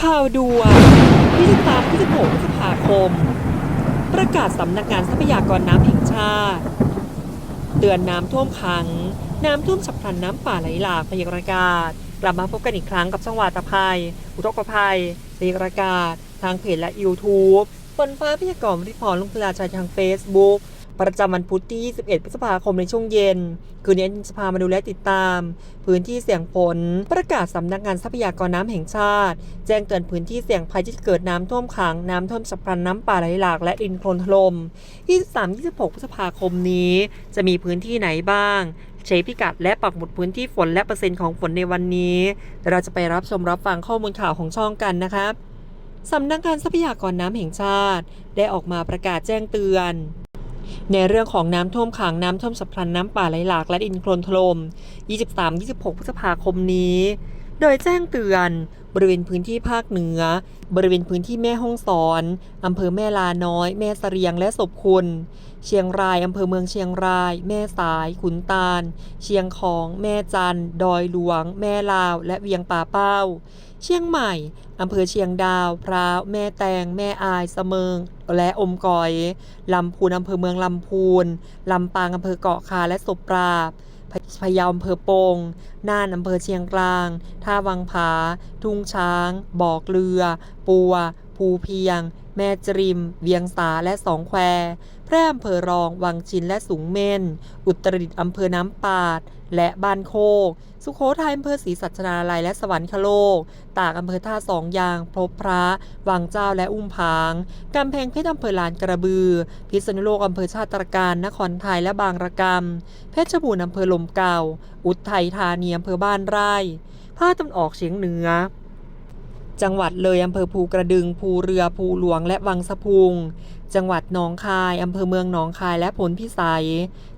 ข่าวด่วน23 26พฤษภาคม ประกาศสำนักงานทรัพยากรน้ำแห่งชาติ เตือนน้ำท่วมขัง น้ำท่วมฉับพลันน้ำป่าไหลหลากพยากรณ์อากาศ กลับมาพบกันอีกครั้งกับช่องวาตภัย อุทกภัยพยากรณ์อากาศ ทางเพจและ YouTube ฝนฟ้าพยากรณ์วิพรลุงพลาชัยทาง Facebook ประจำวันพุธที่ 21 พฤษภาคมในช่วงเย็น คืนนี้จะพามาดูและติดตาม พื้นที่เสี่ยงฝนประกาศสำนักงานทรัพยากรน้ำแห่งชาติ แจ้งเตือนพื้นที่เสี่ยงภัยที่จะเกิดน้ำท่วมขัง น้ำท่วมฉับพลันน้ำป่าไหลหลากและดินโคลนถล่ม23-26 พฤษภาคมนี้ จะมีพื้นที่ไหนบ้างใช้พิกัดและปักหมุดพื้นที่ฝนและเปอร์เซ็นต์ของฝนในวันนี้เดี๋ยวเราจะไปรับชมรับฟังข้อมูลข่าวของช่องกันนะครับสำนักงานทรัพยากรน้ำแห่งชาติ ได้ออกมาประกาศแจ้งเตือน ในเรื่องของน้ำท่วมขังน้ำท่วมฉับพลันน้ำป่าไหลหลากและดินโคลนถล่ม 23-26 พฤษภาคมนี้ โดยแจ้งเตือน บริเวณพื้นที่ภาคเหนือ บริเวณพื้นที่แม่ฮ่องสอน อำเภอแม่ลาน้อย แม่เสรียงและศพคุณ เชียงราย อำเภอเมืองเชียงราย แม่สาย ขุนตาล เชียงของ แม่จัน ดอยหลวง แม่ลาว และเวียงป่าเป้า เชียงใหม่ อำเภอเชียงดาว พร้าว แม่แตง แม่อายเสมิง และอมก๋อย ลำพูน อำเภอเมืองลำพูน ลำปาง อำเภอเกาะคา และศพปราบ พะเยาอำเภอปง น่านอำเภอเชียงกลาง ท่าวังผา ทุ่งช้าง บอกเรือ ปัว ภูเพียง แม่จริม เวียงสาและสองแควแพร่อำเภอรอง วังชินและสูงเม่น อุตรดิตถ์อำเภอน้ำปาด และบ้านโคก สุโขทัยอำเภอศรีสัชนาลัยและสวรรคโลก ตากอำเภอท่าสองยาง พบพระ วังเจ้าและอุ้มผางกำแพงเพชรอำเภอลานกระบือ พิษณุโลกอำเภอชาติตรการ นครไทยและบางระกำ เพชรบูรณ์อำเภอลมเก่า อุทัยธานีอำเภอบ้านไร่ภาคตะวันออกเฉียงเหนือ จังหวัดเลยอำเภอภูกระดึง ภูเรือภูหลวงและวังสะพุง จังหวัดหนองคายอำเภอเมืองหนองคายและผลพิสัย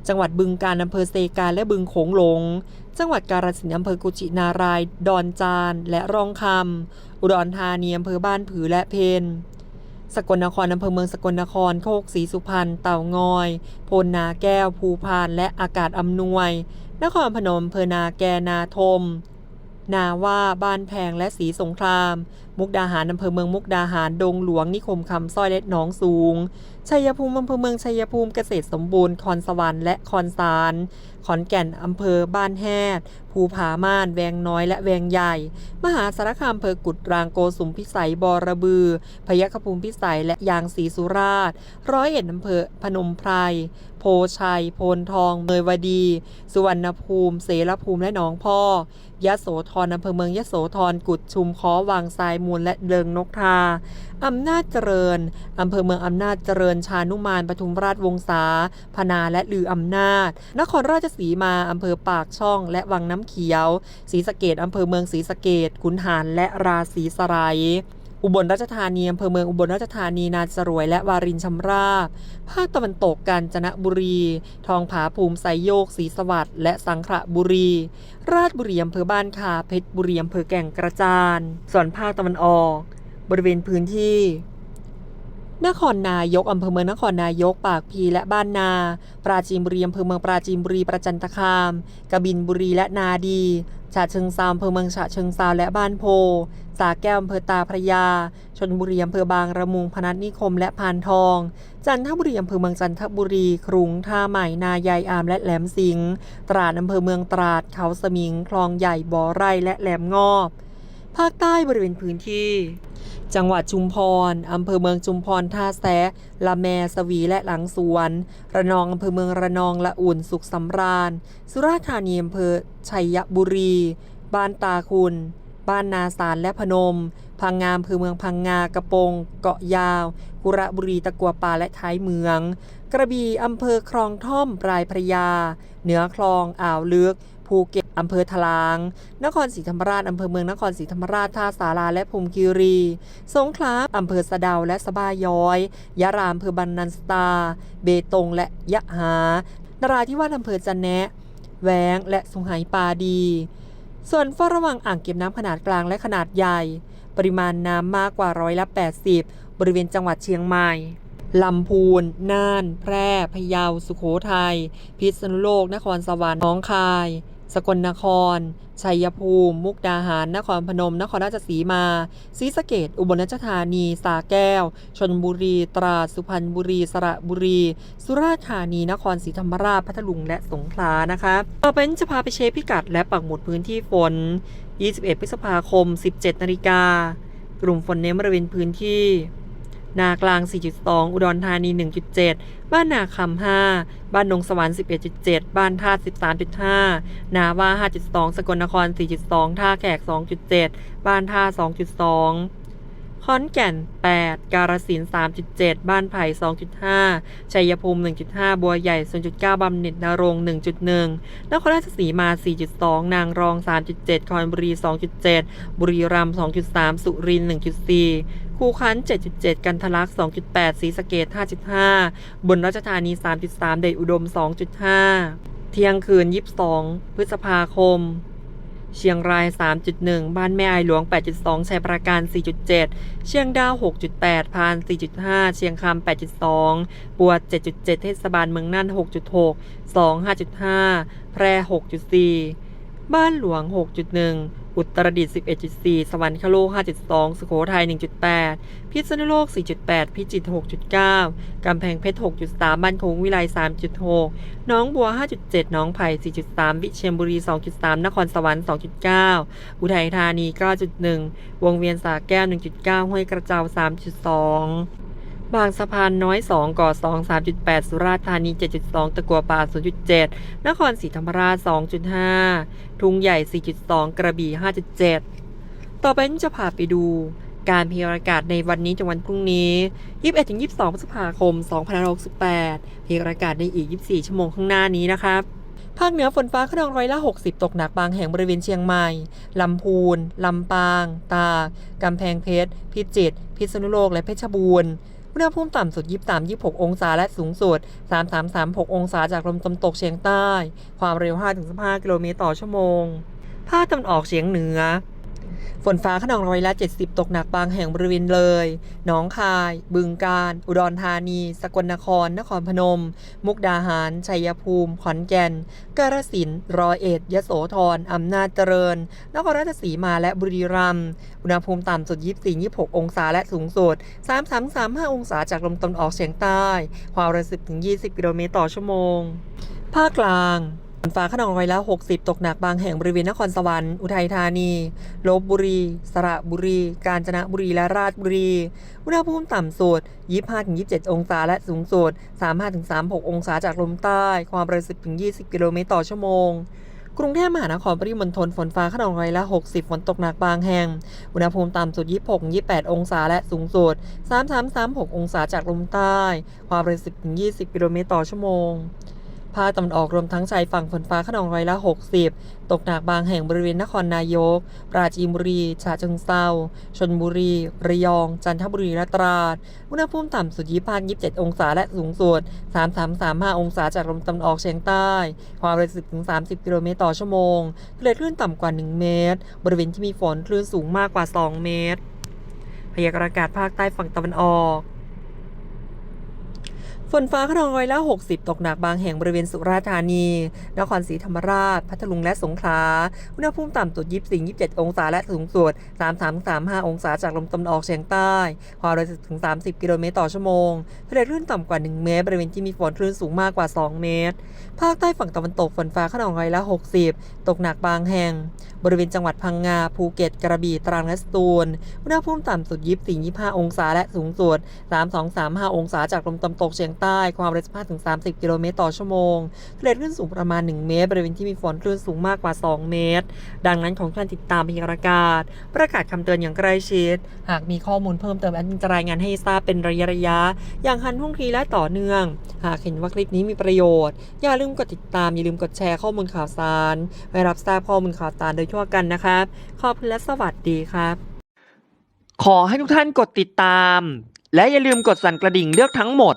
จังหวัดบึงกาฬอำเภอเซกาและบึงโขงหลง จังหวัดกาฬสินธุ์อำเภอกุชินาราย ดอนจาน และรองคำอุดรธานีอำเภอบ้านผือและเพนสกลนครอำเภอเมืองสกลนครโคกศรีสุพรรณเต่างอย โพนนาแก้ว ภูพานและอากาศอำนวย นครพนมอำเภอนาแกนาทม นาว่าบ้านแพงและสีสงคราม มุกดาหารอำเภอเมืองมุกดาหารดงหลวงนิคมคำสร้อยและหนองสูง ชัยภูมิอำเภอเมืองชัยภูมิเกษตรสมบูรณ์คอนสวรรค์และคอนสารขอนแก่นอำเภอบ้านแฮดภูผาม่าน แวงน้อยและแวงใหญ่ มหาสารคามอำเภอกุดรางโกสุมพิสัยบอระบือ พยัคฆภูมิพิสัยและยางศรีสุราษฎร์ร้อยเอ็ดอำเภอพนมไพรโพชัย โพนทอง เมยวดี สุวรรณภูมิ เสรภูมิและหนองพ่อยะโสธรอำเภอเมืองยะโสธรกุดชุมค้อวังทรายมูลและเลิงนกทา อำนาจเจริญ อำเภอเมืองอำนาจเจริญชานุมานปทุมราชวงศาพนาและลืออำนาจ นครราชสีมา อำเภอปากช่อง และวังน้ำเขียวศรีสะเกดอำเภอเมืองศรีสะเกดขุนหารและราศีสไล อุบลราชธานีอำเภอเมืองอุบลราชธานีนาจรวยและวารินชำราบ ภาคตะวันตกกาญจนบุรี ทองผาภูมิไซโยกศรีสวัสดิ์และสังขละบุรี ราชบุรีอำเภอบ้านคาเพชรบุรีอำเภอแก่งกระจาน ส่วนภาคตะวันออก บริเวณพื้นที่นครนายกอำเภอเมืองนครนายกปากพีและบ้านนา ปราจีนบุรีอำเภอเมืองปราจีนบุรีประจันตคาม กบินบุรีและนาดี ฉะเชิงเซาอำเภอเมืองฉะเชิงเซาและบ้านโพ สาแก้วอำเภอตาพระยา ชนบุรีอำเภอบางระมุงพนัสนิคม และพานทอง จันทบุรีอำเภอเมืองจันทบุรี ครุงท่าใหม่นายายอามและแหลมสิงห์ตราดอำเภอเมืองตราดเขาสมิง คลองใหญ่บ่อไร่และแหลมงอบ ภาคใต้บริเวณพื้นที่ จังหวัดชุมพร อำเภอเมืองชุมพร ท่าแซะละแม สวี และหลังสวน ระนอง อำเภอเมืองระนอง ละอุ่น สุขสำราญ สุราษฎร์ธานี อำเภอชัยบุรี บ้านตาคุณ บ้านนาสารและพนม พังงามอำเภอเมืองพังงากระโปง เกาะยาว กุระบุรี ตะกัวป่า และท้ายเมือง กระบี่ อำเภอคลองท่อม ปลายพระยา เหนือคลอง อ่าวลึก ภูเก็ต อำเภอทลาง นครศรีธรรมราชอำเภอเมืองนครศรีธรรมราชท่าสาราและภูมิคีรี สงขลาอำเภอสะดาและสะบาย้อย ยะรามอำเภอบันนันสตา เบตงและยะหานราธิวาสอำเภอจันแนะแหวงและสุงไหปาดี ส่วนเฝ้าระวังอ่างเก็บน้ำขนาดกลางและขนาดใหญ่ ปริมาณน้ำมากกว่าร้อยละ 80 บริเวณจังหวัดเชียงใหม่ลำพูน น่าน แพร่ พะเยา สุโขทัย พิษณุโลก นครสวรรค์ หนองคาย สกลนคร ชัยภูมิ มุกดาหาร นครพนม นครราชสีมาศรีสะเกดอุบลราชธานี สาแก้ว ชนบุรี ตราด สุพรรณบุรี สระบุรี สุราษฎร์ธานี นครศรีธรรมราช พัทลุง และสงขลา นะคะ ต่อไปจะพาไปเช็คพิกัด และปักหมุดพื้นที่ฝน 21 พฤษภาคม 17 นาฬิกา กลุ่มฝนเน้นบริเวณพื้นที่ นากลาง 4.2 อุดรธานี 1.7 บ้านนาคำ 5 บ้านดงสวรรค์ 11.7 บ้านท่า13.5 นาว่า 5.2 สกลนคร 4.2 ท่าแขก 2.7 บ้านท่า 2.2 ขอนแก่น 8 การสิน3.7 บ้านไผ่ 2.5 ชัยภูมิ 1.5 บัวใหญ่ 0.9บำเหน็จนรง1.1 นครราชสีมา 4.2 นางรอง 3.7 คอนบุรี 2.7 บุรีรัมย์ 2.3 สุรินทร์ 1.4 คูขัน 7.7 กันทะลัก2.8ศรีสะเกด5.5 บนราชธานี 3.3 เดชอุดม 2.5 เที่ยงคืน 22 พฤษภาคม เชียงราย 3.1 บ้านแม่ไอหลวง 8.2ชัยปราการ 4.7 เชียงดาว 6.8 พาน 4.5 เชียงคำ 8.2 ปวด 7.7 เทศบาลเมืองน่าน 6.6 2 5.5 แพร่ 6.4 บ้านหลวง 6.1 อุตรดิตถ์11.4 สวรรคโลก 5.2 สุโขทัย 1.8 พิษณุโลก 4.8 พิจิตร 6.9 กำแพงเพชร 6.3 บ้านโคงวิไล 3.6 น้องบัว 5.7 น้องไผ่ 4.3 วิเชียรบุรี 2.3 นครสวรรค์ 2.9 อุทัยธานี 9.1 วงเวียนสาแก้ว 1.9 ห้วยกระเจ้า 3.2 บางสะพานน้อย 2ก่อ2 3.8 สุราษฎร์ธานี 7.2 ตะกัวป่า 0.7 นครศรีธรรมราช 2.5 ทุ่งใหญ่ 4.2 กระบี่ 5.7 ต่อไปนี้จะพาไปดู การพยากรณ์อากาศในวันนี้จนวันพรุ่งนี้ 21-22 พฤษภาคม 2568พยากรณ์อากาศในอีก 24 ชั่วโมงข้างหน้านี้นะครับภาคเหนือฝนฟ้าขนองร้อยละ 60 ตกหนักบางแห่งบริเวณเชียงใหม่ ลำพูน ลำปาง ตาก กำแพงเพชร พิจิตร พิษณุโลก และเพชรบูรณ์ อุณหภูมิต่ำสุด 23-26 องศาและสูงสุด 33-36 องศาจากลมตะวันตกเฉียงใต้ ความเร็ว 5-15 กิโลเมตรต่อชั่วโมง ภาคตะวันออกเฉียงเหนือ ฝนฟ้าขนองร้อยละ 70 ตกหนักบางแห่งบริเวณเลย หนองคาย บึงกาฬ อุดรธานี สกลนคร นครพนม มุกดาหาร ชัยภูมิ ขอนแก่น กาฬสินธุ์ร้อยเอ็ด ยโสธร อำนาจเจริญ นครราชสีมาและบุรีรัมย์ อุณหภูมิต่ำสุด 24-26 องศาและสูงสุด 33-35 องศาจากลมตะวันออกเฉียงใต้ ความเร็ว10-20 กิโลเมตรต่อชั่วโมง ภาคกลาง ฟ้าขนองร้อยละ 60 ตกหนักบางแห่งบริเวณนครสวรรค์ อุทัยธานี ลบบุรี สระบุรี กาญจนบุรี และราชบุรี อุณหภูมิต่ำสุด 25-27 องศา และสูงสุด 35-36 องศาจากลมใต้ ความเร็ว10-20 กิโลเมตรต่อชั่วโมงกรุงเทพมหานครปริมณฑลฝนฟ้าขนองร้อยละ 60 ฝนตกหนักบางแห่ง อุณหภูมิต่ำสุด 26-28 องศาและสูงสุด 33-36 องศาจากลมใต้ ความเร็ว10-20 กิโลเมตรต่อชั่วโมง ภาคตะวันออกรวมทั้งชายฝั่งฝนฟ้าขนองร้อยละ 60 ตกหนักบางแห่งบริเวณนครนายก ปราจีนบุรีฉะเชิงเซาชนบุรี ระยอง จันทบุรีและตราด อุณหภูมิต่ำสุด25 27องศาและสูงสุด33-35องศาจากลมตะวันออกเฉียงใต้ ความเร็ว10-30กิโลเมตรต่อชั่วโมงทะเลคลื่นต่ำกว่า1เมตร บริเวณที่มีฝนคลื่นสูงมากกว่า2เมตรพยากรณ์อากาศภาคใต้ฝั่งตะวันออก ฝนฟ้าขนองร้อยละ60 ตกหนักบางแห่งบริเวณสุราษฎร์ธานี นครศรีธรรมราช พัทลุงและสงขลา อุณหภูมิต่ำสุด 24-27 องศาและสูงสุด 33-35 องศาจากลมตะวันออกเฉียงใต้ความเร็วถึง 30 กิโลเมตรต่อชั่วโมงทะเลคลื่นต่ำกว่า 1 เมตร บริเวณที่มีฝนคลื่นสูงมากกว่า 2 เมตร ภาคใต้ฝั่งตะวันตกฝนฟ้าขนองร้อยละ 60 ตกหนักบางแห่ง บริเวณจังหวัดพังงา ภูเก็ต กระบี่ ตรังและสตูล อุณหภูมิต่ำสุด 24-25 องศาและสูงสุด 32-35 องศาจากลมตะวันตกเฉียงใต้ ความเร็ว15-30 กิโลเมตรต่อชั่วโมงทะเลคลื่นสูงประมาณ 1 เมตร บริเวณที่มีฝนคลื่นสูงมากกว่า 2 เมตร ดังนั้นของท่านติดตามพยากรณ์อากาศ ประกาศคำเตือนอย่างใกล้ชิด หากมีข้อมูลเพิ่มเติมแอดมินจะรายงานให้ทราบเป็นระยะระยะ อย่างทันท่วงทีและต่อเนื่อง หากเห็นว่าคลิปนี้มีประโยชน์ อย่าลืมกดติดตาม อย่าลืมกดแชร์ข้อมูลข่าวสารไว้รับทราบข้อมูลข่าวสารโดยทั่วกันนะครับ ขอบคุณและสวัสดีครับ ขอให้ทุกท่านกดติดตาม และอย่าลืมกดสั่นกระดิ่งเลือกทั้งหมด